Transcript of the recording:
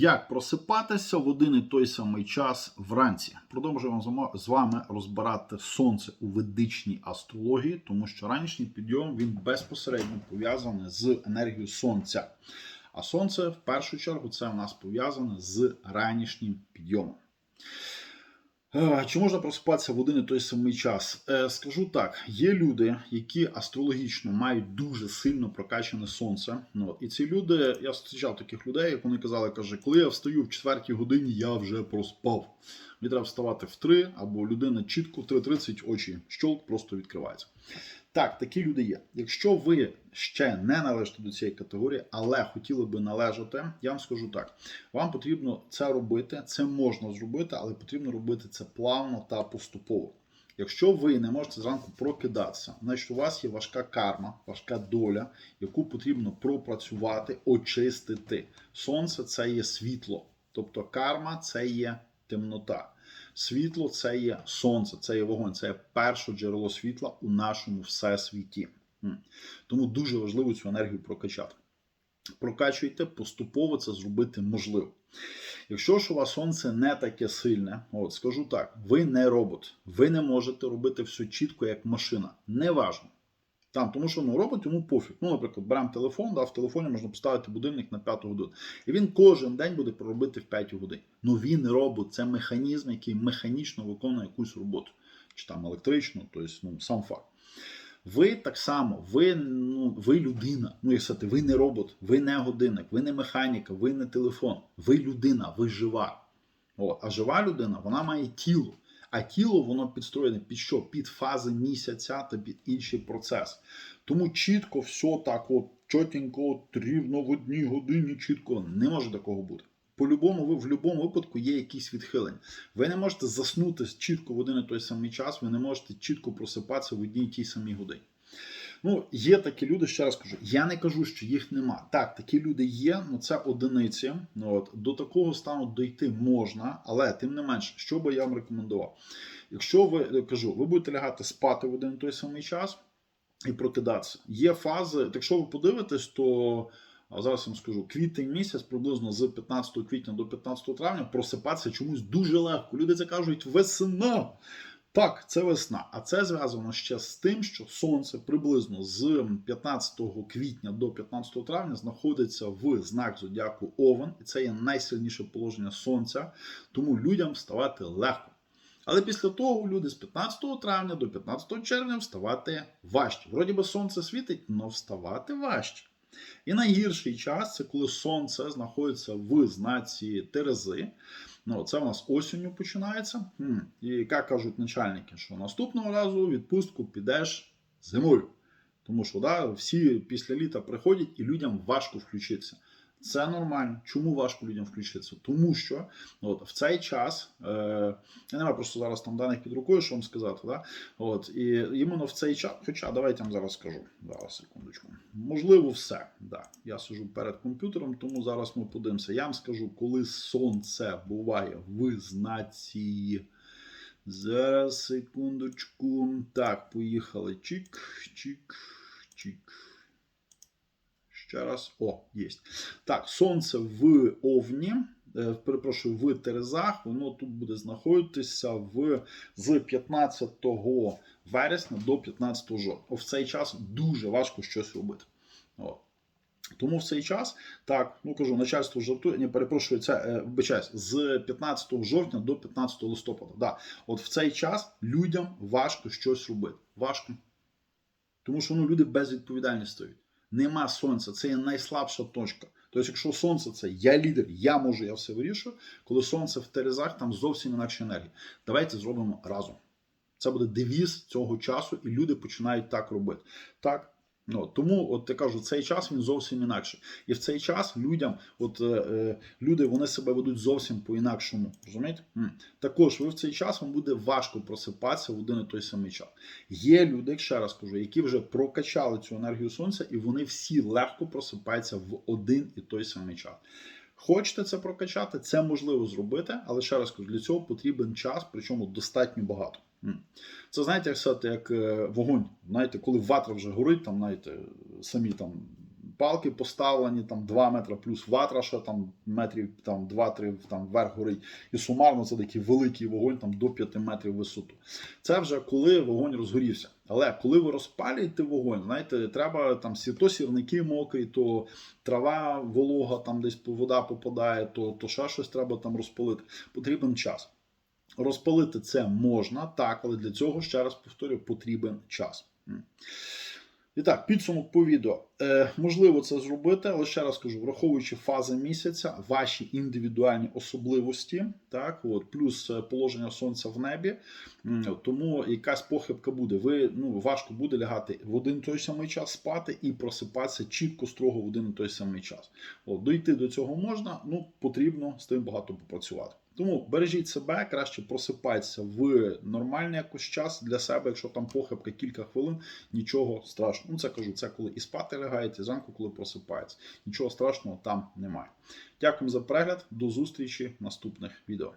Як просипатися в один і той самий час вранці? Продовжуємо з вами- розбирати сонце у ведичній астрології, тому що ранішній підйом він безпосередньо пов'язаний з енергією сонця. А сонце в першу чергу це у нас пов'язане з ранішнім підйомом. Е, Чи можна просипатися в один і той самий час? Е, Скажу так: є люди, які астрологічно мають дуже сильно прокачане сонце. Ну, і ці люди, я зустрічав таких людей, як вони казали, каже, коли я встаю в четвертій годині, я вже проспав. Мені треба вставати в 3, або людина чітко в 3.30 очі щолк просто відкривається. Так, такі люди є. Якщо ви ще не належите до цієї категорії, але хотіли би належати, я вам скажу так: вам потрібно це робити, це можна зробити, але потрібно робити це плавно та поступово. Якщо ви не можете зранку прокидатися, значить у вас є важка карма, важка доля, яку потрібно пропрацювати, очистити. Сонце це є світло, тобто карма це є темнота. Світло це є сонце, це є вогонь, це є перше джерело світла у нашому всесвіті. Тому дуже важливо цю енергію прокачати. Прокачуйте, поступово це зробити можливо. Якщо ж у вас сонце не таке сильне, от скажу так, ви не робот, ви не можете робити все чітко, як машина. Неважно. Там, тому що ну, робот йому пофіг. Ну, наприклад, беремо телефон, да, в телефоні можна поставити будильник на 5 годину. І він кожен день буде проробити в 5 годин. Ну він робот, це механізм, який механічно виконує якусь роботу. Чи там електричну, тобто ну, сам факт. Ви так само, ви, ну, ви людина. Ну, як сказати, ви не робот, ви не годинник, ви не механіка, ви не телефон. Ви людина, ви жива. От. А жива людина, вона має тіло. А тіло воно підстроєне під що? Під фази місяця та під інший процес. Тому чітко все так, от чотенько, рівно в одній годині, чітко не може такого бути. По-любому, ви в будь-якому випадку є якісь відхилення. Ви не можете заснути чітко в один і той самий час, ви не можете чітко просипатися в одній і тій самій годині. Ну, є такі люди, ще раз кажу, я не кажу, що їх нема. Так, такі люди є, але це одиниці. Ну, От, до такого стану дійти можна, але тим не менш, що би я вам рекомендував? Якщо ви кажу, ви будете лягати спати в один і той самий час і прокидатися. Є фази, якщо ви подивитесь, то а зараз вам скажу, квітень місяць, приблизно з 15 квітня до 15 травня, просипатися чомусь дуже легко. Люди це кажуть весна. Так, це весна. А це зв'язано ще з тим, що сонце приблизно з 15 квітня до 15 травня знаходиться в знак зодіаку Овен, і це є найсильніше положення сонця, тому людям вставати легко. Але після того люди з 15 травня до 15 червня вставати важче. Вроді би сонце світить, але вставати важче. І найгірший час це коли сонце знаходиться в знаці Терези. Ну, це у нас осінню починається. І як кажуть начальники, що наступного разу відпустку підеш зимою. Тому що да, всі після літа приходять і людям важко включитися. Це нормально. Чому важко людям включитися? Тому що от, в цей час, е, я не маю просто зараз там даних під рукою, що вам сказати. Да? От, і іменно в цей час, хоча давайте я вам зараз скажу. Зараз, секундочку. Можливо, все. Да. Я сижу перед комп'ютером, тому зараз ми подивимося. Я вам скажу, коли сонце буває в знаці. Зараз, секундочку. Так, поїхали. Чик, чик, чик. Ще раз. О, є. Так, сонце в Овні. е, Перепрошую, в Терезах, воно тут буде знаходитися в, з 15 вересня до 15 жовтня. В цей час дуже важко щось робити. От. Тому в цей час, так, ну кажу, начальство жартує, не перепрошую, це е, вибачаюсь, з 15 жовтня до 15 листопада. Да. От в цей час людям важко щось робити. Важко. Тому що ну, люди безвідповідальні стають. Нема сонця, це є найслабша точка. Тобто, якщо сонце це я лідер, я можу, я все вирішую. Коли сонце в Терезах, там зовсім інакша енергія. Давайте зробимо разом. Це буде девіз цього часу, і люди починають так робити. Так. Ну, тому, от я кажу, цей час він зовсім інакший. І в цей час людям, от е, е, люди вони себе ведуть зовсім по-інакшому. Розумієте? Також ви в цей час вам буде важко просипатися в один і той самий час. Є люди, ще раз кажу, які вже прокачали цю енергію сонця, і вони всі легко просипаються в один і той самий час. Хочете це прокачати, це можливо зробити, але ще раз кажу, для цього потрібен час, причому достатньо багато. Це знаєте, як сказати, як е, вогонь. Знаєте, коли ватра вже горить, там, знаєте, самі там палки поставлені там 2 метри плюс ватра, ще там метрів там 2-3 там вверх горить. І сумарно це такий великий вогонь там до 5 метрів висоту. Це вже коли вогонь розгорівся. Але коли ви розпалюєте вогонь, знаєте, треба там то сірники мокрі, то трава волога, там десь вода попадає, то, то ще щось треба там розпалити. Потрібен час. Розпалити це можна, так, але для цього, ще раз повторюю, потрібен час. І так, підсумок по відео. Е, можливо це зробити, але ще раз кажу, враховуючи фази місяця, ваші індивідуальні особливості, так, от, плюс е, положення сонця в небі, тому якась похибка буде. Ви ну, важко буде лягати в один той самий час спати і просипатися чітко, строго в один той самий час. От, дойти до цього можна, ну потрібно з тим багато попрацювати. Тому бережіть себе, краще просипайтеся в нормальний якось час для себе, якщо там похибка кілька хвилин, нічого страшного. Ну це кажу, це коли і спати лягаєте, зранку, коли просипається. Нічого страшного там немає. Дякую за перегляд. До зустрічі в наступних відео.